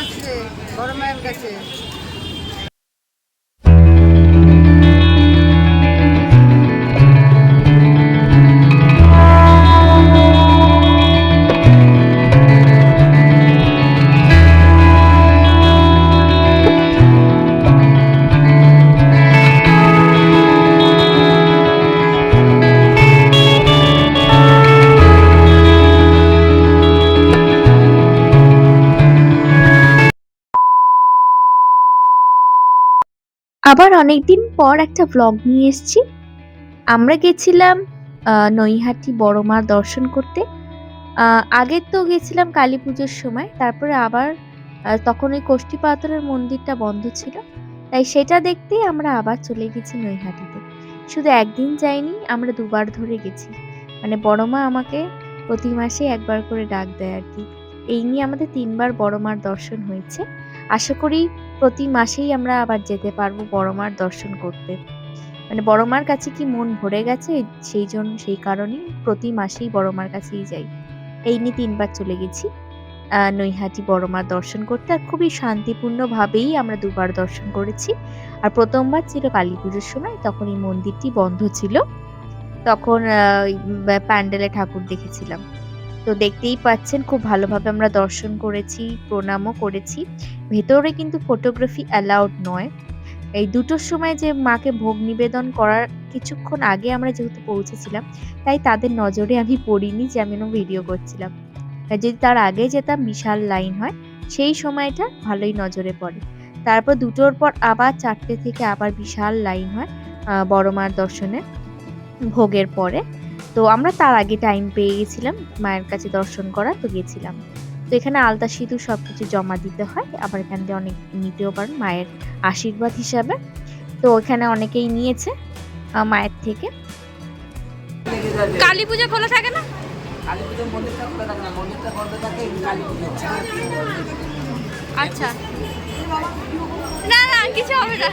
তোমরা গরমের কাছে। আবার অনেকদিন পর একটা ভ্লগ নিয়ে এসেছি। আমরা গেছিলাম নৈহাটি বড় মা দর্শন করতে। আগের তো গেছিলাম কালী পুজোর সময়, তারপরে আবার তখন ওই কোষ্ঠী পাথরের মন্দিরটা বন্ধ ছিল। তাই সেটা দেখতেই আমরা আবার চলে গেছি নৈহাটিতে। শুধু একদিন যাইনি, আমরা দুবার ধরে গেছি। মানে বড় মা আমাকে প্রতি মাসে একবার করে ডাক দেয় আর কি। এই নিয়ে আমাদের তিনবার বড় মার দর্শন হয়েছে। আশা করি প্রতি মাসেই আমরা আবার যেতে পারব বড় মার দর্শন করতে। মানে বড় মার কাছে কি মন ভরে গেছে? সেই জন্য সেই কারণেই প্রতি মাসেই বড় মার কাছেই যাই। এই নিয়ে তিনবার চলে গেছি। নৈহাটি বড় মার দর্শন করতে। আর খুবই শান্তিপূর্ণভাবেই আমরা দুবার দর্শন করেছি। আর প্রথমবার ছিল কালী পুজোর সময়, তখন এই মন্দিরটি বন্ধ ছিল। তখন প্যান্ডেলে ঠাকুর দেখেছিলাম। তো দেখতেই পাচ্ছেন, খুব ভালোভাবে আমরা দর্শন করেছি, প্রণামও করেছি। ভেতরে কিন্তু ফটোগ্রাফি অ্যালাউড নয়। এই দুটোর সময় যে মাকে ভোগ নিবেদন করার কিছুক্ষণ আগে আমরা যেহেতু পৌঁছেছিলাম, তাই তাদের নজরে আমি পড়িনি যে আমি ভিডিও করছিলাম। যদি তার আগে যেতাম, বিশাল লাইন হয়, সেই সময়টা ভালোই নজরে পড়ে। তারপর দুটোর পর আবার চারটে থেকে আবার বিশাল লাইন হয় বড় মার দর্শনে, ভোগের পরে। তো আমরা তার আগে টাইম পেয়ে গেছিলাম মায়ের কাছে দর্শন করা তো গেছিলাম। তো এখানে আলতা সিঁদুর সব কিছু জমা দিতে হয় আবার এখান থেকে অনেক নিতেও পারেন মায়ের আশীর্বাদ হিসাবে। তো এখানে অনেকেই নিয়েছে মায়ের থেকে। কালী পুজো খোলা থাকে না? কালী পুজোর মন্দিরটা খোলা থাকে না মন্দিরটা বন্ধ থাকে কালী পুজো আচ্ছা। না না কিছু হবে না।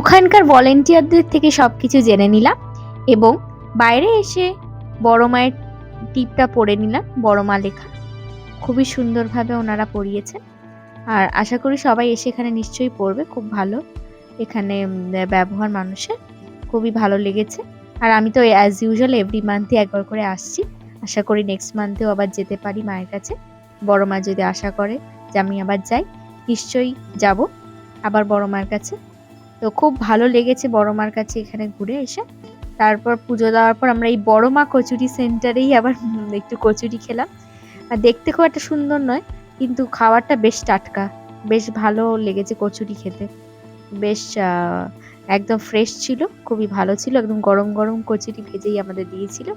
ওখানকার ভলেন্টিয়ারদের থেকে সব কিছু জেনে নিলাম এবং বাইরে এসে বড় মায়ের টিপটা পড়ে নিলাম, বড় মা লেখা। খুবই সুন্দরভাবে ওনারা পড়িয়েছেন আর আশা করি সবাই এসে এখানে নিশ্চয়ই পড়বে, খুব ভালো এখানে ব্যবহার মানুষের, খুবই ভালো লেগেছে। আর আমি তো অ্যাজ ইউজুয়াল এভরি মান্থে একবার করে আসছি। আশা করি নেক্সট মান্থেও আবার যেতে পারি মায়ের কাছে। বড় মা যদি আশা করে যে আমি আবার যাই, নিশ্চয়ই যাব আবার বড় মায়ের কাছে। তো খুব ভালো লেগেছে বড় মার কাছে এখানে ঘুরে এসে। তারপর পুজো দেওয়ার পর আমরা এই বড় মা কচুরি সেন্টারেই আবার একটু কচুরি খেলাম। আর দেখতে খুব একটা সুন্দর নয়, কিন্তু খাবারটা বেশ টাটকা, বেশ ভালো লেগেছে কচুরি খেতে। বেশ একদম ফ্রেশ ছিল, খুবই ভালো ছিল, একদম গরম গরম কচুরি ভেজেই আমাদের দিয়েছিল।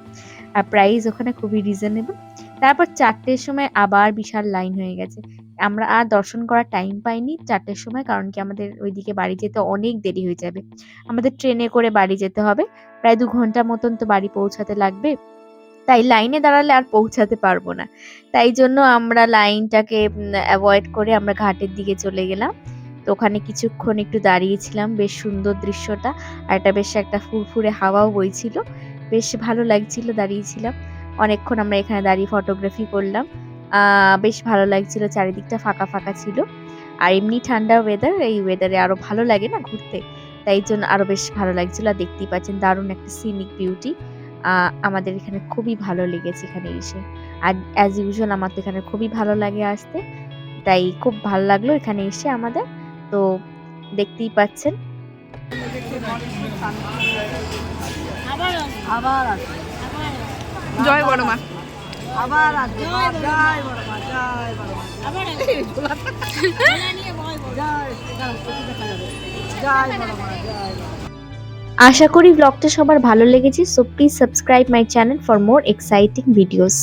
আর প্রাইস ওখানে খুবই রিজনেবল তারপর চারটের সময় আবার বিশাল লাইন হয়ে গেছে। আমরা আর দর্শন করার টাইম পাইনি চারটের সময়, কারণ কি আমাদের ওইদিকে বাড়ি যেতে অনেক দেরি হয়ে যাবে। আমাদের ট্রেনে করে বাড়ি যেতে হবে। প্রায় দু ঘণ্টা মতন তো বাড়ি পৌঁছাতে লাগবে। তাই লাইনে দাঁড়ালে আর পৌঁছাতে পারব না। তাই জন্য আমরা লাইনটাকে অ্যাভয়েড করে আমরা ঘাটের দিকে চলে গেলাম। তো ওখানে কিছুক্ষণ একটু দাঁড়িয়েছিলাম। বেশ সুন্দর দৃশ্যটা। আর একটা বেশ একটা ফুরফুরে হাওয়াও বইছিল। বেশ ভালো লাগছিল, দাঁড়িয়েছিলাম। অনেকক্ষণ আমরা এখানে দাঁড়িয়ে ফটোগ্রাফি করলাম। বেশ ভালো লাগছিল চারিদিকটা ফাঁকা ফাঁকা ছিল। আর এমনি ঠান্ডা ওয়েদার এই ওয়েদারে আরও ভালো লাগে না ঘুরতে? তাই জন্য আরও বেশ ভালো লাগছিল। আর দেখতেই পাচ্ছেন দারুণ একটা সিনিক বিউটি আমাদের এখানে খুবই ভালো লেগেছে এখানে এসে। আর অ্যাজ ইউজুয়াল আমার তো এখানে খুবই ভালো লাগে আসতে তাই খুব ভালো লাগল এখানে এসে আমাদের। তো দেখতেই পাচ্ছেন। জয় বড় মা। আবার আশা করি ব্লগটা সবার ভালো লেগেছে so please subscribe my channel for more exciting videos